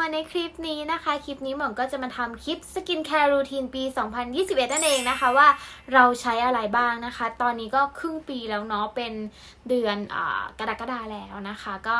มาในคลิปนี้นะคะ คลิปนี้หม่อมก็จะมาทำคลิปสกินแคร์รูทีนปี 2021 นั่นเองนะคะว่าเราใช้อะไรบ้างนะคะ ตอนนี้ก็ครึ่งปีแล้วเนาะเป็นเดือนอ่ากรกฎาแล้วนะคะ ก็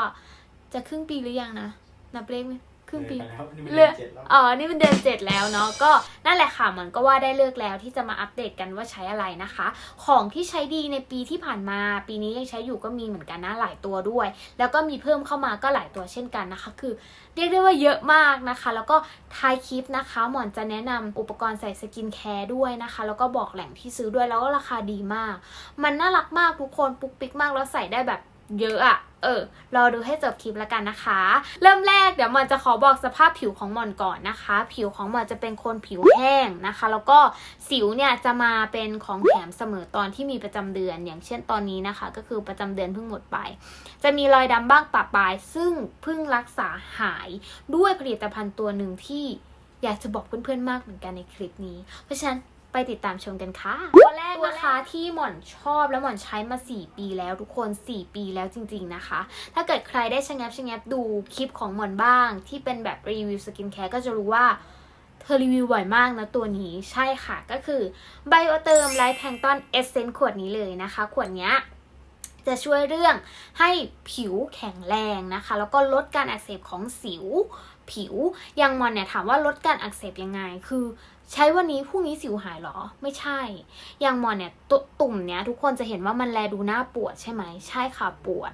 จะครึ่งปีหรือยังนะ นับเลขไหม ครึ่งปีเลยไปแล้วนี่มันเลืเดืออนเจ็ดแล้วอ๋อนี่เป็นเดือนเจ็ดแล้วเนาะก็นั่นแหละค่ะเหมือนก็ว่าได้เลือกแล้วที่จะมาอัปเดตกันว่าใช้อะไรนะคะ ของที่ใช้ดีในปีที่ผ่านมา ปีนี้ยังใช้อยู่ก็มีเหมือนกันนะหลายตัวด้วย แล้วก็มีเพิ่มเข้ามาก็หลายตัวเช่นกันนะคะ คือ เรียกได้ว่าเยอะมากนะคะ แล้วก็ท้ายคลิปนะคะหมอนจะแนะนำอุปกรณ์ใส่สกินแคร์ด้วยนะคะ แล้วก็บอกแหล่งที่ซื้อด้วยแล้วก็ราคาดีมาก มันน่ารักมากทุกคนปุ๊กปิ๊กมากแล้วใส่ได้แบบ เยอะอะเออ รอดูให้จบคลิปแล้วกันนะคะ เริ่มแรกเดี๋ยวหมอนจะขอบอกสภาพผิวของหมอนก่อนนะคะ ผิวของหมอนจะเป็นคนผิวแห้งนะคะ แล้วก็สิวเนี่ยจะมาเป็นของแถมเสมอตอนที่มีประจำเดือน อย่างเช่นตอนนี้นะคะ ก็คือประจำเดือนเพิ่งหมดไป จะมีรอยดำบ้างปะปลาย ซึ่งเพิ่งรักษาหายด้วยผลิตภัณฑ์ตัวหนึ่งที่อยากจะบอกเพื่อนๆมากเหมือนกันในคลิปนี้ เพราะฉะนั้น ไปติดตามชมกันค่ะตัวแรกนะคะที่หม่อนชอบแล้วหม่อนใช้มา 4 ปีแล้วทุกคน 4 ปีแล้วจริง ๆนะคะ ถ้าเกิดใครได้ชะงับชะงับดูคลิปของหม่อนบ้าง ที่เป็นแบบรีวิวสกินแคร์ก็จะรู้ว่าเธอรีวิวบ่อยมากนะตัวนี้ใช่ค่ะก็คือไบโอเติมไลท์แพงตอนเอเซนขวดนี้เลยนะคะ ขวดเนี้ยจะช่วยเรื่องให้ผิวแข็งแรงนะคะ แล้วก็ลดการอักเสบของสิว ผิว อย่างมอนเนี่ยถามว่าลดการอักเสบยังไง คือใช้วันนี้พรุ่งนี้สิวหายเหรอ ไม่ใช่ อย่างมอนเนี่ยตตุ่มเนี้ยทุกคนจะเห็นว่ามันแลดูหน้าปวดใช่ไหม ใช่ค่ะปวด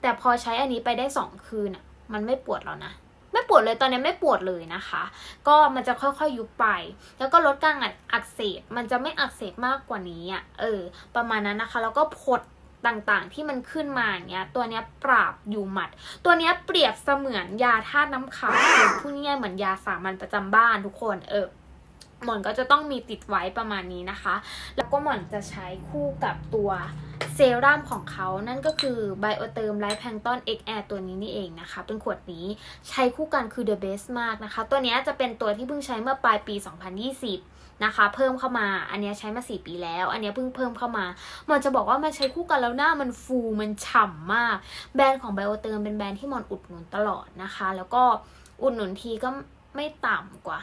แต่พอใช้อันนี้ไปได้สองคืนอะ มันไม่ปวดแล้วนะไม่ปวดเลยตอนนี้ไม่ปวดเลยนะคะ ก็มันจะค่อยๆยุบไป แล้วก็ลดการอักเสบมันจะไม่อักเสบมากกว่านี้อะเออ ประมาณนั้นนะคะ แล้วก็ผด ต่างๆ ที่มันขึ้นมาเนี้ยตัวเนี้ยปราบอยู่หมัด ตัวเนี้ยเปรียบเสมือนยาธาตุน้ำขาวพูดง่ายเหมือนยาสามัญประจำบ้านทุกคนเออ หมอนก็จะต้องมีติดไว้ประมาณนี้นะคะ แล้วก็หมอนจะใช้คู่กับตัวเซรั่มของเขานั่นก็คือไบโอเติมไลท์แพงตอน X Air ตัวนี้นี่เองนะคะ เป็นขวดนี้ใช้คู่กันคือ the best มากนะคะ ตัวนี้จะเป็นตัวที่เพิ่งใช้เมื่อปลายปี 2020 นะคะ เพิ่มเข้ามา อันนี้ใช้มา 4 ปีแล้ว อันนี้เพิ่งเพิ่มเข้ามาหมอนจะบอกว่ามันใช้คู่กันแล้วหน้ามันฟูมันฉ่ำมาก แบรนด์ของไบโอเติมเป็นแบรนด์ที่หมอนอุดหนุนตลอดนะคะ แล้วก็อุดหนุนทีก็ไม่ต่ำกว่า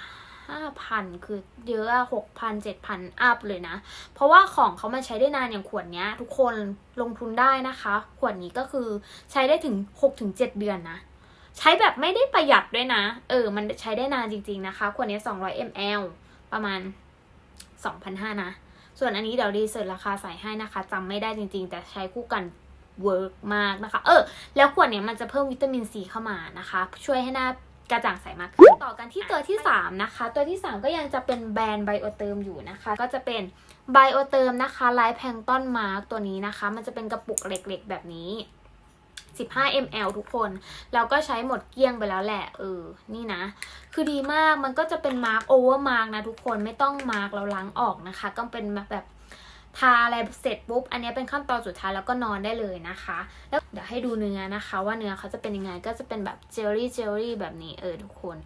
ห้าพันคือเยอะหกพันเจ็ดพันอัพเลยนะ เพราะว่าของเขามันใช้ได้นานอย่างขวดเนี้ยทุกคนลงทุนได้นะคะ ขวดนี้ก็คือใช้ได้ถึงหกถึงเจ็ดเดือนนะ ใช้แบบไม่ได้ประหยัดด้วยนะ เออ มันใช้ได้นานจริง ๆนะคะ ขวดนี้200 ml ประมาณ2,500นะ ส่วนอันนี้เดี๋ยวรีเสิร์ชราคาใส่ให้นะคะจำไม่ได้จริง ๆ แต่ใช้คู่กันเวิร์กมากนะคะ เออ แล้วขวดเนี้ยมันจะเพิ่มวิตามินซีเข้ามานะคะ ช่วยให้หน้า กระจ่างใสมากขึ้นต่อกันที่ตัวที่ 3 นะคะ ตัวที่ 3 ก็ยังจะเป็นแบรนด์ไบโอเติมอยู่นะคะ ก็จะเป็นไบโอเติมนะคะไลท์แพงต้นมาร์กตัวนี้นะคะ มันจะเป็นกระปุกเล็กๆแบบนี้ 15 ml ทุกคน แล้วก็ใช้หมดเกลี้ยงไปแล้วแหละ เออ นี่นะ คือดีมาก มันก็จะเป็นมาร์กโอเวอร์มาร์กนะทุกคน ไม่ต้องมาร์กเราล้างออกนะคะ ก็เป็นแบบ ทาอะไรเสร็จปุ๊บ อันนี้เป็นขั้นตอนสุดท้ายแล้วก็นอนได้เลยนะคะ แล้วเดี๋ยวให้ดูเนื้อนะคะ ว่าเนื้อเขาจะเป็นยังไงก็จะเป็นแบบเจลลี่เจลลี่แบบนี้เออทุกคน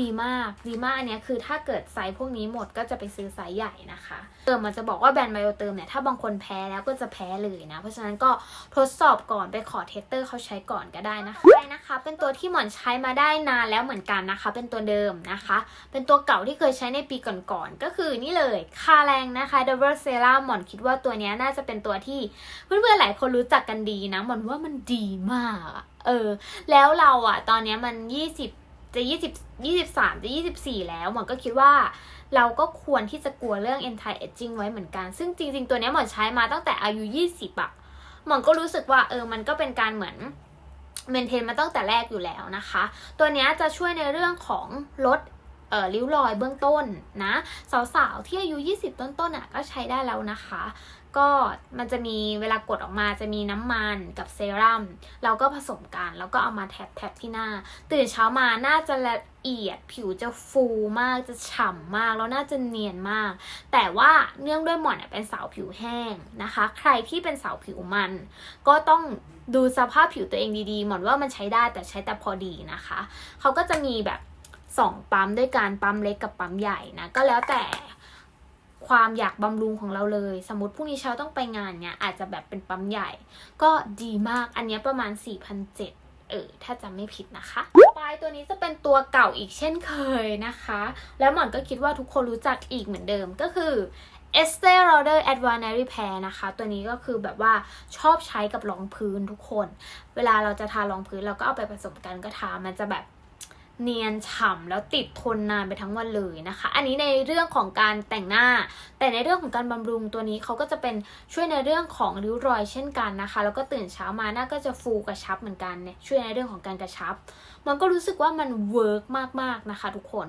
ดีมากดีมากอันนี้คือถ้าเกิดไซส์พวกนี้หมดก็จะไปซื้อไซส์ใหญ่นะคะเติมมันจะบอกว่าแบรนด์ไบโอเติมเนี่ยถ้าบางคนแพ้แล้วก็จะแพ้เลยนะ เพราะฉะนั้นก็ทดสอบก่อนไปขอเทสเตอร์เขาใช้ก่อนก็ได้นะคะได้นะคะ เป็นตัวที่หมอนใช้มาได้นานแล้วเหมือนกันนะคะ เป็นตัวเดิมนะคะ เป็นตัวเก่าที่เคยใช้ในปีก่อนๆก็คือนี่เลยคาแรงนะคะ Double Serum หมอนคิดว่าตัวนี้น่าจะเป็นตัวที่เพื่อนๆหลายคนรู้จักกันดีนะหมอนว่ามันดีมากเออ แล้วเราอะตอนนี้มัน20จะยี่สิบยี่สิบสามจะยี่สิบสี่แล้วหมอนก็คิดว่าเราก็ควรที่จะกลัวเรื่อง anti aging ไว้เหมือนกัน ซึ่งจริง ๆ ตัวนี้หมอนใช้มาตั้งแต่อายุยี่สิบอะหมอนก็รู้สึกว่าเออมันก็เป็นการเหมือนเมนเทนมาตั้งแต่แรกอยู่แล้วนะคะ ตัวนี้จะช่วยในเรื่องของลด เอ่อริ้วรอยเบื้องต้นนะสาวๆที่อายุ 20 ต้นๆอะก็ใช้ได้แล้วนะคะ ก็มันจะมีเวลากดออกมาจะมีน้ำมันกับเซรั่มเราก็ผสมกันแล้วก็เอามาแท็บแทบที่หน้า ตื่นเช้ามาน่าจะละเอียดผิวจะฟูมากจะฉ่ำมากแล้วน่าจะเนียนมาก แต่ว่าเนื่องด้วยหมอนเป็นสาวผิวแห้งนะคะ ใครที่เป็นสาวผิวมัน ก็ต้องดูสภาพผิวตัวเองดีๆ หมอนว่ามันใช้ได้แต่ใช้แต่พอดีนะคะ เขาก็จะมีแบบ สองปั๊มด้วยการปั๊มเล็กกับปั๊มใหญ่นะก็แล้วแต่ความอยากบำรุงของเราเลย สมมติพรุ่งนี้เช้าต้องไปงานเนี้ยอาจจะแบบเป็นปั๊มใหญ่ ก็ดีมากอันนี้ประมาณ 4,700เออถ้าจำไม่ผิดนะคะต่อไปตัวนี้จะเป็นตัวเก่าอีกเช่นเคยนะคะ แล้วหมอนก็คิดว่าทุกคนรู้จักอีกเหมือนเดิมก็คือ Estee Lauder Advanced Repair นะคะ ตัวนี้ก็คือแบบว่าชอบใช้กับรองพื้นทุกคน เวลาเราจะทารองพื้นเราก็เอาไปผสมกันก็ทา มันจะแบบ เนียนฉ่ำแล้วติดทนนานไปทั้งวันเลยนะคะ อันนี้ในเรื่องของการแต่งหน้า แต่ในเรื่องของการบำรุงตัวนี้เขาก็จะเป็นช่วยในเรื่องของริ้วรอยเช่นกันนะคะ แล้วก็ตื่นเช้ามาหน้าก็จะฟูกระชับเหมือนกันเนี่ยช่วยในเรื่องของการกระชับ มันก็รู้สึกว่ามันเวิร์กมากๆนะคะ ทุกคน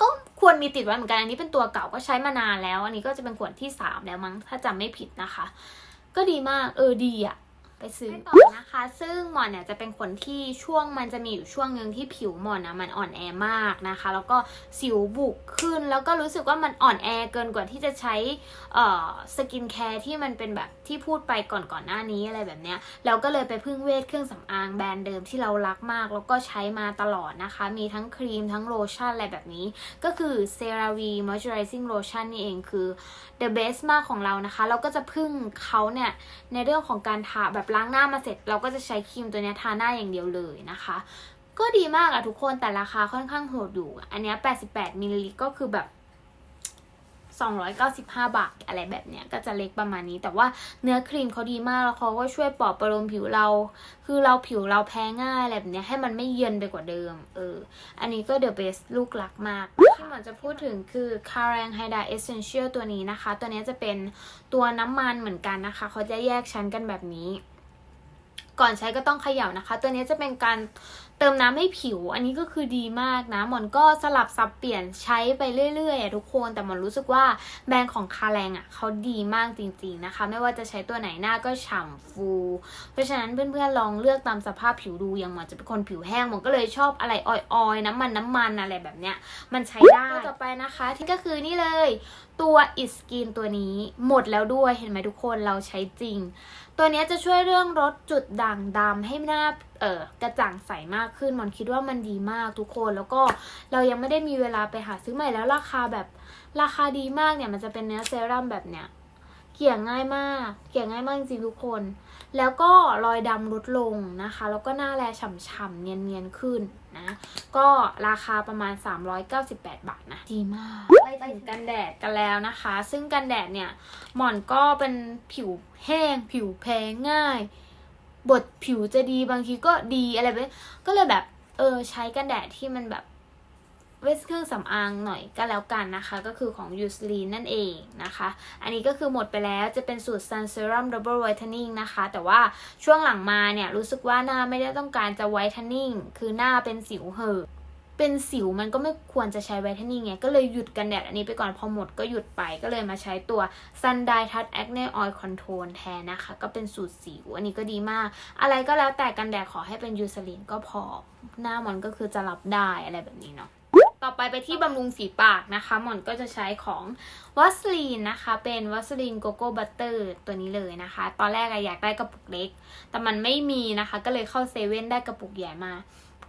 ก็ควรมีติดไว้เหมือนกันอันนี้เป็นตัวเก่าก็ใช้มานานแล้ว อันนี้ก็จะเป็นขวดที่สามแล้วมั้งถ้าจำไม่ผิดนะคะ ก็ดีมากเออดีอะ ไปซื้อต่อนะคะ ซึ่งหมอนเนี่ยจะเป็นคนที่ช่วงมันจะมีอยู่ช่วงหนึ่งที่ผิวหมอนนะมันอ่อนแอมากนะคะ แล้วก็สิวบุกขึ้น แล้วก็รู้สึกว่ามันอ่อนแอเกินกว่าที่จะใช้สกินแคร์ที่มันเป็นแบบที่พูดไปก่อนก่อนหน้านี้อะไรแบบเนี้ยเราก็เลยไปพึ่งเวทเครื่องสำอางแบรนด์เดิมที่เรารักมาก แล้วก็ใช้มาตลอดนะคะ มีทั้งครีมทั้งโลชั่นอะไรแบบนี้ ก็คือ CeraVe Moisturizing Lotion นี่เองคือ the best มากของเรานะคะ เราก็จะพึ่งเขาเนี่ยในเรื่องของการทาแบบล้างหน้ามาเสร็จ เราก็จะใช้ครีมตัวนี้ทาหน้าอย่างเดียวเลยนะคะ ก็ดีมากอะทุกคนแต่ราคาค่อนข้างโหดอยู่อันนี้ 88มิลลิลิตรก็คือแบบ295 บาทอะไรแบบเนี้ยก็จะเล็กประมาณนี้ แต่ว่าเนื้อครีมเขาดีมากแล้วเขาก็ช่วยปลอบประโลมผิวเรา คือเราผิวเราแพ้ง่ายอะไรแบบเนี้ยให้มันไม่เย็นไปกว่าเดิม เออ อันนี้ก็ The Best ลูกรักมาก ที่หมอนจะพูดถึงคือ c a r a n g Hydra Essential ตัวนี้นะคะ ตัวนี้จะเป็นตัวน้ำมันเหมือนกันนะคะ เขาจะแยกชั้นกันแบบนี้ ก่อนใช้ก็ต้องเขย่านะคะ ตัวนี้จะเป็นการเติมน้ำให้ผิว อันนี้ก็คือดีมากนะหมอนก็สลับสับเปลี่ยนใช้ไปเรื่อยๆทุกคนแต่หมอนรู้สึกว่าแบรนด์ของคาแรงอะเขาดีมากจริงๆนะคะ ไม่ว่าจะใช้ตัวไหนหน้าก็ฉ่ำฟู เพราะฉะนั้นเพื่อนๆลองเลือกตามสภาพผิวดูอย่างหมอนจะเป็นคนผิวแห้งหมอนก็เลยชอบอะไรออยๆ น้ำมันน้ำมันอะไรแบบเนี้ยมันใช้ได้ตัวต่อไปนะคะที่ก็คือนี่เลยตัวอิสกินตัวนี้หมดแล้วด้วยเห็นไหมทุกคนเราใช้จริง ตัวนี้จะช่วยเรื่องลดจุดด่างดำให้หน้าเออกระจ่างใสมากขึ้นหมอนคิดว่ามันดีมากทุกคนแล้วก็เรายังไม่ได้มีเวลาไปหาซื้อใหม่แล้วราคาแบบราคาดีมากเนี่ยมันจะเป็นเนื้อเซรั่มแบบเนี้ย เกี่ยง่ายมาก เกี่ยง่ายมากจริงๆทุกคน แล้วก็รอยดำลดลงนะคะ แล้วก็หน้าแลฉ่ำๆเนียนๆขึ้นนะ ก็ราคาประมาณ 398 บาทนะ ดีมากไปถึงกันแดดกันแล้วนะคะ ซึ่งกันแดดเนี่ยหมอนก็เป็นผิวแห้ง ผิวแพ้ง่ายบทผิวจะดีบางทีก็ดีอะไรแบบก็เลยแบบเออใช้กันแดดที่มันแบบ เวสเครื่องสำอางหน่อยก็แล้วกันนะคะ ก็คือของยูสลีนนั่นเองนะคะ อันนี้ก็คือหมดไปแล้วจะเป็นสูตร Sun Serum Double Whitening นะคะ แต่ว่าช่วงหลังมาเนี่ย รู้สึกว่าหน้าไม่ได้ต้องการจะ whitening คือหน้าเป็นสิวเหอะเป็นสิวมันก็ไม่ควรจะใช้ไวท์เทนนิ่งไงก็เลยหยุดกันแดดอันนี้ไปก่อนพอหมดก็หยุดไปก็เลยมาใช้ตัว Sun Dye Touch Acne Oil Control แทนนะคะ ก็เป็นสูตรสิว อันนี้ก็ดีมาก อะไรก็แล้วแต่กันแดดขอให้เป็นยูซลินก็พอหน้ามันก็คือจะรับได้อะไรแบบนี้เนาะ ต่อไปไปที่บำรุงฝีปากนะคะ หมอนก็จะใช้ของวัสลีนนะคะ เป็นวัสลีนโกโก้บัตเตอร์ตัวนี้เลยนะคะ ตอนแรกอะอยากได้กระปุกเล็ก แต่มันไม่มีนะคะ ก็เลยเข้าเซเว่นได้กระปุกใหญ่มา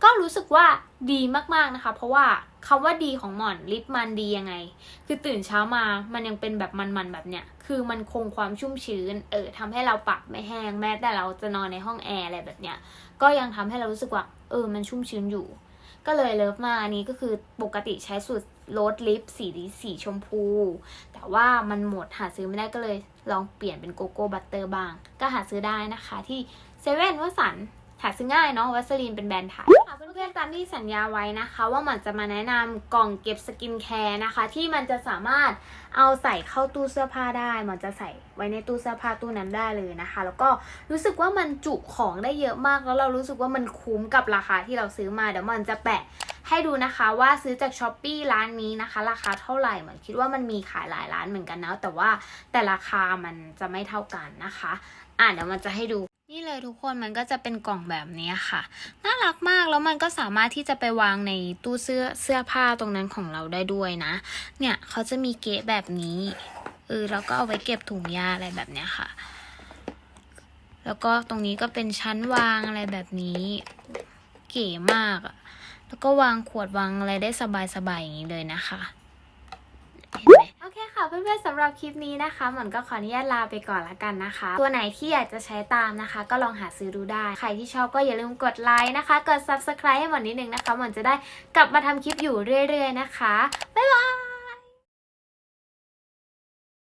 ก็รู้สึกว่าดีมากๆนะคะ เพราะว่าคำว่าดีของหมอนลิปมันดียังไง คือตื่นเช้ามามันยังเป็นแบบมันๆแบบเนี้ย คือมันคงความชุ่มชื้น เออทำให้เราปากไม่แห้งแม้แต่เราจะนอนในห้องแอร์อะไรแบบเนี้ย ก็ยังทำให้เรารู้สึกว่า เออ มันชุ่มชื้นอยู่ ก็เลยเลิฟมาอันนี้ก็คือปกติใช้สูตรโรสลิปสีสีชมพู แต่ว่ามันหมดหาซื้อไม่ได้ก็เลยลองเปลี่ยนเป็นโกโก้บัตเตอร์บ้าง ก็หาซื้อได้นะคะที่เซเว่นวสันต์ หาซื้อง่ายเนาะวัสลีนเป็นแบรนด์ไทยค่ะเพื่อนๆตามที่สัญญาไว้นะคะ ว่ามันจะมาแนะนำกล่องเก็บสกินแคร์นะคะ ที่มันจะสามารถเอาใส่เข้าตู้เสื้อผ้าได้มันจะใส่ไว้ในตู้เสื้อผ้าตู้นั้นได้เลยนะคะ แล้วก็รู้สึกว่ามันจุของได้เยอะมากแล้วเรารู้สึกว่ามันคุ้มกับราคาที่เราซื้อมาเดี๋ยวมันจะแปะให้ดูนะคะว่าซื้อจากช้อปปีร้านนี้นะคะ ราคาเท่าไหร่เหมือนคิดว่ามันมีขายหลายร้านเหมือนกันนะแต่ว่าแต่ราคามันจะไม่เท่ากันนะคะ อะเดี๋ยวมันจะให้ดู นี่เลยทุกคนมันก็จะเป็นกล่องแบบนี้ค่ะ น่ารักมากแล้วมันก็สามารถที่จะไปวางในตู้เสื้อเสื้อผ้าตรงนั้นของเราได้ด้วยนะ เนี่ยเขาจะมีเก๊ะแบบนี้เออแล้วก็เอาไว้เก็บถุงยาอะไรแบบเนี้ยค่ะ แล้วก็ตรงนี้ก็เป็นชั้นวางอะไรแบบนี้ เก๋มากอะแล้วก็วางขวดวางอะไรได้สบายๆอย่างนี้เลยนะคะ อเคค่ะเพื่อนๆสำหรับคลิปนี้นะคะหมอนก็ขออนุญาตลาไปก่อนละกันนะคะ ตัวไหนที่อยากจะใช้ตามนะคะ ก็ลองหาซื้อดูได้ ใครที่ชอบก็อย่าลืมกดไลค์นะคะ กด subscribe ให้หมอนนิดนึงนะคะหมอนจะได้กลับมาทำคลิปอยู่เรื่อย ๆ นะคะ บ๊ายบาย